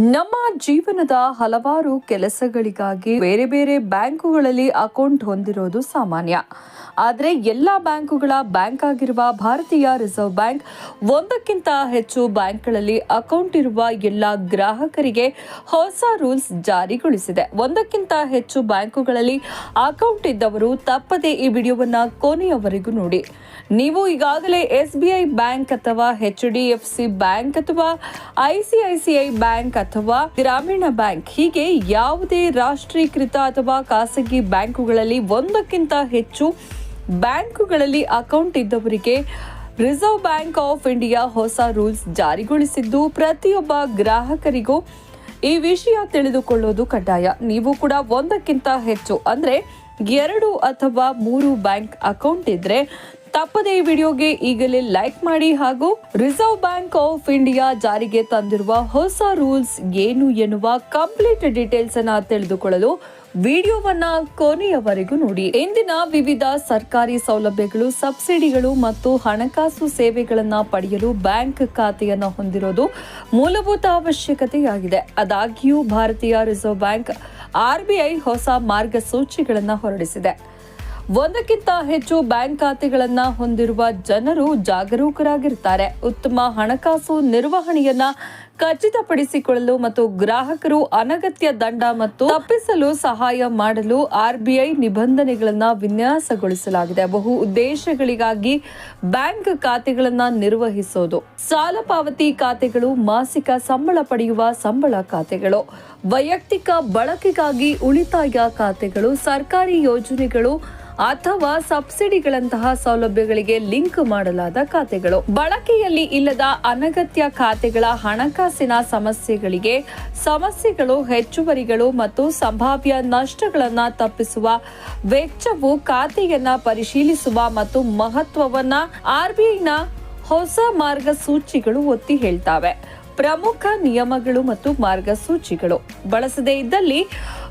ನಮ್ಮ ಜೀವನದ ಹಲವಾರು ಕೆಲಸಗಳಿಗಾಗಿ ಬೇರೆ ಬೇರೆ ಬ್ಯಾಂಕುಗಳಲ್ಲಿ ಅಕೌಂಟ್ ಹೊಂದಿರೋದು ಸಾಮಾನ್ಯ. ಆದರೆ ಎಲ್ಲ ಬ್ಯಾಂಕುಗಳ ಬ್ಯಾಂಕ್ ಆಗಿರುವ ಭಾರತೀಯ ರಿಸರ್ವ್ ಬ್ಯಾಂಕ್ ಒಂದಕ್ಕಿಂತ ಹೆಚ್ಚು ಬ್ಯಾಂಕ್ಗಳಲ್ಲಿ ಅಕೌಂಟ್ ಇರುವ ಎಲ್ಲ ಗ್ರಾಹಕರಿಗೆ ಹೊಸ ರೂಲ್ಸ್ ಜಾರಿಗೊಳಿಸಿದೆ. ಒಂದಕ್ಕಿಂತ ಹೆಚ್ಚು ಬ್ಯಾಂಕುಗಳಲ್ಲಿ ಅಕೌಂಟ್ ಇದ್ದವರು ತಪ್ಪದೆ ಈ ವಿಡಿಯೋವನ್ನು ಕೊನೆಯವರೆಗೂ ನೋಡಿ. ನೀವು ಈಗಾಗಲೇ ಎಸ್ ಬ್ಯಾಂಕ್ ಅಥವಾ H D F C bank ಅಥವಾ ಐಸಿಐಸಿಐ ಬ್ಯಾಂಕ್ ಅಥವಾ ಗ್ರಾಮೀಣ ಬ್ಯಾಂಕ್ ಹೀಗೆ ಯಾವುದೇ ರಾಷ್ಟ್ರೀಕೃತ ಅಥವಾ ಖಾಸಗಿ ಬ್ಯಾಂಕುಗಳಲ್ಲಿ ಒಂದಕ್ಕಿಂತ ಹೆಚ್ಚು ಬ್ಯಾಂಕುಗಳಲ್ಲಿ ಅಕೌಂಟ್ ಇದ್ದವರಿಗೆ ರಿಸರ್ವ್ ಬ್ಯಾಂಕ್ ಆಫ್ ಇಂಡಿಯಾ ಹೊಸ ರೂಲ್ಸ್ ಜಾರಿಗೊಳಿಸಿದ್ದು, ಪ್ರತಿಯೊಬ್ಬ ಗ್ರಾಹಕರಿಗೂ ಈ ವಿಷಯ ತಿಳಿದುಕೊಳ್ಳೋದು ಕಡ್ಡಾಯ. ನೀವು ಕೂಡ ಒಂದಕ್ಕಿಂತ ಹೆಚ್ಚು ಅಂದ್ರೆ ಎರಡು ಅಥವಾ ಮೂರು ಬ್ಯಾಂಕ್ ಅಕೌಂಟ್ ಇದ್ರೆ ತಪ್ಪದೇ ಈ ವಿಡಿಯೋಗೆ ಈಗಲೇ ಲೈಕ್ ಮಾಡಿ ಹಾಗೂ ರಿಸರ್ವ್ ಬ್ಯಾಂಕ್ ಆಫ್ ಇಂಡಿಯಾ ಜಾರಿಗೆ ತಂದಿರುವ ಹೊಸ ರೂಲ್ಸ್ ಏನು ಎನ್ನುವ ಕಂಪ್ಲೀಟ್ ಡೀಟೇಲ್ಸ್ ಅನ್ನ ತಿಳಿದುಕೊಳ್ಳಲು ವಿಡಿಯೋವನ್ನ ಕೊನೆಯವರೆಗೂ ನೋಡಿ. ಇಂದಿನ ವಿವಿಧ ಸರ್ಕಾರಿ ಸೌಲಭ್ಯಗಳು, ಸಬ್ಸಿಡಿಗಳು ಮತ್ತು ಹಣಕಾಸು ಸೇವೆಗಳನ್ನ ಪಡೆಯಲು ಬ್ಯಾಂಕ್ ಖಾತೆಯನ್ನು ಹೊಂದಿರೋದು ಮೂಲಭೂತ ಅವಶ್ಯಕತೆಯಾಗಿದೆ. ಆದಾಗ್ಯೂ ಭಾರತೀಯ ರಿಸರ್ವ್ ಬ್ಯಾಂಕ್ ಆರ್ಬಿಐ ಹೊಸ ಮಾರ್ಗಸೂಚಿಗಳನ್ನು ಹೊರಡಿಸಿದೆ. ಒಂದಕ್ಕಿಂತ ಹೆಚ್ಚು ಬ್ಯಾಂಕ್ ಖಾತೆಗಳನ್ನು ಹೊಂದಿರುವ ಜನರು ಜಾಗರೂಕರಾಗಿರ್ತಾರೆ. ಉತ್ತಮ ಹಣಕಾಸು ನಿರ್ವಹಣೆಯನ್ನ ಖಚಿತಪಡಿಸಿಕೊಳ್ಳಲು ಮತ್ತು ಗ್ರಾಹಕರು ಅನಗತ್ಯ ದಂಡ ಮತ್ತು ತಪ್ಪಿಸಲು ಸಹಾಯ ಮಾಡಲು ಆರ್ಬಿಐ ನಿಬಂಧನೆಗಳನ್ನು ವಿನ್ಯಾಸಗೊಳಿಸಲಾಗಿದೆ. ಬಹು ಉದ್ದೇಶಗಳಿಗಾಗಿ ಬ್ಯಾಂಕ್ ಖಾತೆಗಳನ್ನು ನಿರ್ವಹಿಸೋದು. ಸಾಲ ಪಾವತಿ ಖಾತೆಗಳು, ಮಾಸಿಕ ಸಂಬಳ ಪಡೆಯುವ ಸಂಬಳ ಖಾತೆಗಳು, ವೈಯಕ್ತಿಕ ಬಳಕೆಗಾಗಿ ಉಳಿತಾಯ ಖಾತೆಗಳು, ಸರ್ಕಾರಿ ಯೋಜನೆಗಳು ಅಥವಾ ಸಬ್ಸಿಡಿಗಳಂತಹ ಸೌಲಭ್ಯಗಳಿಗೆ ಲಿಂಕ್ ಮಾಡಲಾದ ಖಾತೆಗಳು. ಬಳಕೆಯಲ್ಲಿ ಇಲ್ಲದ ಅನಗತ್ಯ ಖಾತೆಗಳ ಹಣಕಾಸಿನ ಸಮಸ್ಯೆಗಳಿಗೆ ಸಮಸ್ಯೆಗಳು, ಹೆಚ್ಚುವರಿಗಳು ಮತ್ತು ಸಂಭಾವ್ಯ ನಷ್ಟಗಳನ್ನು ತಪ್ಪಿಸುವ ವೆಚ್ಚವು ಖಾತೆಯನ್ನ ಪರಿಶೀಲಿಸುವ ಮತ್ತು ಮಹತ್ವವನ್ನ ಆರ್ಬಿಐನ ಹೊಸ ಮಾರ್ಗಸೂಚಿಗಳು ಒತ್ತಿ ಹೇಳ್ತಾವೆ. ಪ್ರಮುಖ ನಿಯಮಗಳು ಮತ್ತು ಮಾರ್ಗಸೂಚಿಗಳು. ಬಳಸದೇ ಇದ್ದಲ್ಲಿ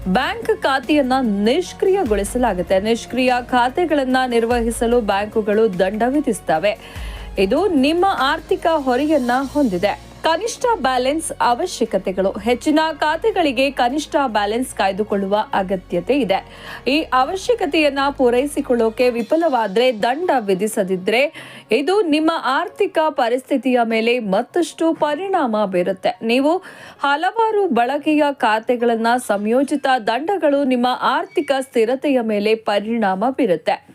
ಬ್ಯಾಂಕ್ ಖಾತೆಯನ್ನ ನಿಷ್ಕ್ರಿಯಗೊಳಿಸಲಾಗುತ್ತೆ. ನಿಷ್ಕ್ರಿಯ ಖಾತೆಗಳನ್ನ ನಿರ್ವಹಿಸಲು ಬ್ಯಾಂಕುಗಳು ದಂಡ ವಿಧಿಸ್ತವೆ ಇದು ನಿಮ್ಮ ಆರ್ಥಿಕ ಹೊರೆಯನ್ನ ಹೊಂದಿದೆ. ಕನಿಷ್ಠ ಬ್ಯಾಲೆನ್ಸ್ ಅವಶ್ಯಕತೆಗಳು. ಹೆಚ್ಚಿನ ಖಾತೆಗಳಿಗೆ ಕನಿಷ್ಠ ಬ್ಯಾಲೆನ್ಸ್ ಕಾಯ್ದುಕೊಳ್ಳುವ ಅಗತ್ಯತೆ ಇದೆ. ಈ ಅವಶ್ಯಕತೆಯನ್ನ ಪೂರೈಸಿಕೊಳ್ಳೋಕೆ ವಿಫಲವಾದ್ರೆ ದಂಡ ವಿಧಿಸದಿದ್ರೆ ಇದು ನಿಮ್ಮ ಆರ್ಥಿಕ ಪರಿಸ್ಥಿತಿಯ ಮೇಲೆ ಮತ್ತಷ್ಟು ಪರಿಣಾಮ ಬೀರುತ್ತೆ. ನೀವು ಹಲವಾರು ಬಳಕೆಯ ಖಾತೆಗಳನ್ನ ಸಂಯೋಜಿತ ದಂಡಗಳು ನಿಮ್ಮ ಆರ್ಥಿಕ ಸ್ಥಿರತೆಯ ಮೇಲೆ ಪರಿಣಾಮ ಬೀರುತ್ತೆ.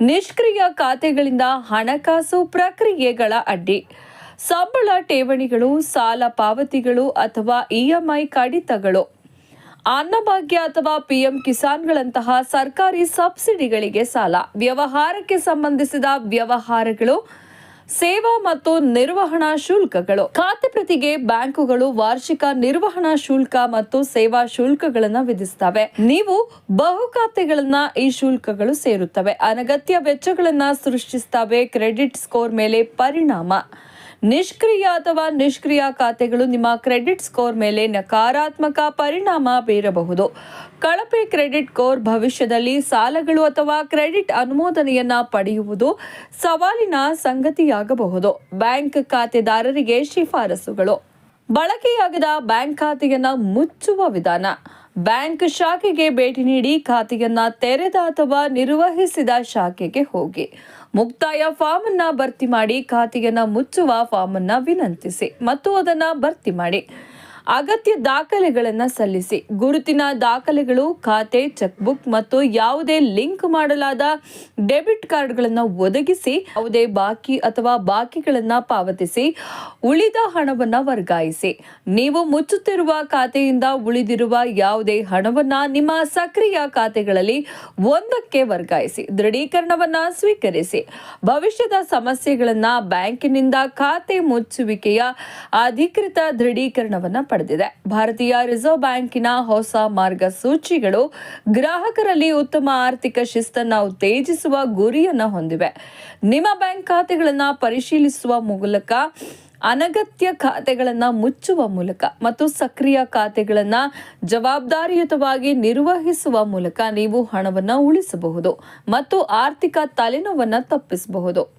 ನಿಷ್ಕ್ರಿಯ ಖಾತೆಗಳಿಂದ ಹಣಕಾಸು ಪ್ರಕ್ರಿಯೆಗಳ ಅಡ್ಡಿ. ಸಂಬಳ ಠೇವಣಿಗಳು, ಸಾಲ ಪಾವತಿಗಳು ಅಥವಾ ಇಎಂಐ ಕಡಿತಗಳು. ಅನ್ನಭಾಗ್ಯ ಅಥವಾ ಪಿಎಂ ಕಿಸಾನ್ಗಳಂತಹ ಸರ್ಕಾರಿ ಸಬ್ಸಿಡಿಗಳಿಗೆ ಸಾಲ. ವ್ಯವಹಾರಕ್ಕೆ ಸಂಬಂಧಿಸಿದ ವ್ಯವಹಾರಗಳು, ಸೇವಾ ಮತ್ತು ನಿರ್ವಹಣಾ ಶುಲ್ಕಗಳು. ಖಾತೆ ಪ್ರತಿಗೆ ಬ್ಯಾಂಕುಗಳು ವಾರ್ಷಿಕ ನಿರ್ವಹಣಾ ಶುಲ್ಕ ಮತ್ತು ಸೇವಾ ಶುಲ್ಕಗಳನ್ನು ವಿಧಿಸುತ್ತವೆ. ನೀವು ಬಹು ಖಾತೆಗಳನ್ನ ಈ ಶುಲ್ಕಗಳು ಸೇರುತ್ತವೆ. ಅನಗತ್ಯ ವೆಚ್ಚಗಳನ್ನ ಸೃಷ್ಟಿಸ್ತವೆ ಕ್ರೆಡಿಟ್ ಸ್ಕೋರ್ ಮೇಲೆ ಪರಿಣಾಮ. ನಿಷ್ಕ್ರಿಯ ಅಥವಾ ನಿಷ್ಕ್ರಿಯ ಖಾತೆಗಳು ನಿಮ್ಮ ಕ್ರೆಡಿಟ್ ಸ್ಕೋರ್ ಮೇಲೆ ನಕಾರಾತ್ಮಕ ಪರಿಣಾಮ ಬೀರಬಹುದು. ಕಳಪೆ ಕ್ರೆಡಿಟ್ ಸ್ಕೋರ್ ಭವಿಷ್ಯದಲ್ಲಿ ಸಾಲಗಳು ಅಥವಾ ಕ್ರೆಡಿಟ್ ಅನುಮೋದನೆಯನ್ನ ಪಡೆಯುವುದು ಸವಾಲಿನ ಸಂಗತಿಯಾಗಬಹುದು. ಬ್ಯಾಂಕ್ ಖಾತೆದಾರರಿಗೆ ಶಿಫಾರಸುಗಳು. ಬಳಕೆಯಾಗದ ಬ್ಯಾಂಕ್ ಖಾತೆಯನ್ನ ಮುಚ್ಚುವ ವಿಧಾನ. ಬ್ಯಾಂಕ್ ಶಾಖೆಗೆ ಭೇಟಿ ನೀಡಿ ಖಾತೆಯನ್ನ ತೆರೆದ ಅಥವಾ ನಿರ್ವಹಿಸಿದ ಶಾಖೆಗೆ ಹೋಗಿ. ಮುಕ್ತಾಯ ಫಾರ್ಮ್ ಅನ್ನ ಭರ್ತಿ ಮಾಡಿ ಖಾತೆಯನ್ನ ಮುಚ್ಚುವ ಫಾರ್ಮ್ ಅನ್ನ ವಿನಂತಿಸಿ. ಮತ್ತು ಅದನ್ನ ಭರ್ತಿ ಮಾಡಿ. ಅಗತ್ಯ ದಾಖಲೆಗಳನ್ನು ಸಲ್ಲಿಸಿ. ಗುರುತಿನ ದಾಖಲೆಗಳು, ಖಾತೆ ಚೆಕ್ ಬುಕ್ ಮತ್ತು ಯಾವುದೇ ಲಿಂಕ್ ಮಾಡಲಾದ ಡೆಬಿಟ್ ಕಾರ್ಡ್ಗಳನ್ನು ಒದಗಿಸಿ, ಯಾವುದೇ ಬಾಕಿ ಅಥವಾ ಬಾಕಿಗಳನ್ನು ಪಾವತಿಸಿ, ಉಳಿದ ಹಣವನ್ನು ವರ್ಗಾಯಿಸಿ. ನೀವು ಮುಚ್ಚುತ್ತಿರುವ ಖಾತೆಯಿಂದ ಉಳಿದಿರುವ ಯಾವುದೇ ಹಣವನ್ನು ನಿಮ್ಮ ಸಕ್ರಿಯ ಖಾತೆಗಳಲ್ಲಿ ಒಂದಕ್ಕೆ ವರ್ಗಾಯಿಸಿ. ದೃಢೀಕರಣವನ್ನು ಸ್ವೀಕರಿಸಿ. ಭವಿಷ್ಯದ ಸಮಸ್ಯೆಗಳನ್ನು ಬ್ಯಾಂಕಿನಿಂದ ಖಾತೆ ಮುಚ್ಚುವಿಕೆಯ ಅಧಿಕೃತ ದೃಢೀಕರಣವನ್ನ ಪಡೆದಿದೆ. ಭಾರತೀಯ ರಿಸರ್ವ್ ಬ್ಯಾಂಕಿನ ಹೊಸ ಮಾರ್ಗಸೂಚಿಗಳು ಗ್ರಾಹಕರಲ್ಲಿ ಉತ್ತಮ ಆರ್ಥಿಕ ಶಿಸ್ತನ್ನು ಉತ್ತೇಜಿಸುವ ಗುರಿಯನ್ನು ಹೊಂದಿವೆ. ನಿಮ್ಮ ಬ್ಯಾಂಕ್ ಖಾತೆಗಳನ್ನು ಪರಿಶೀಲಿಸುವ ಮೂಲಕ, ಅನಗತ್ಯ ಖಾತೆಗಳನ್ನು ಮುಚ್ಚುವ ಮೂಲಕ ಮತ್ತು ಸಕ್ರಿಯ ಖಾತೆಗಳನ್ನು ಜವಾಬ್ದಾರಿಯುತವಾಗಿ ನಿರ್ವಹಿಸುವ ಮೂಲಕ ನೀವು ಹಣವನ್ನು ಉಳಿಸಬಹುದು ಮತ್ತು ಆರ್ಥಿಕ ತಲೆನೋವನ್ನು ತಪ್ಪಿಸಬಹುದು.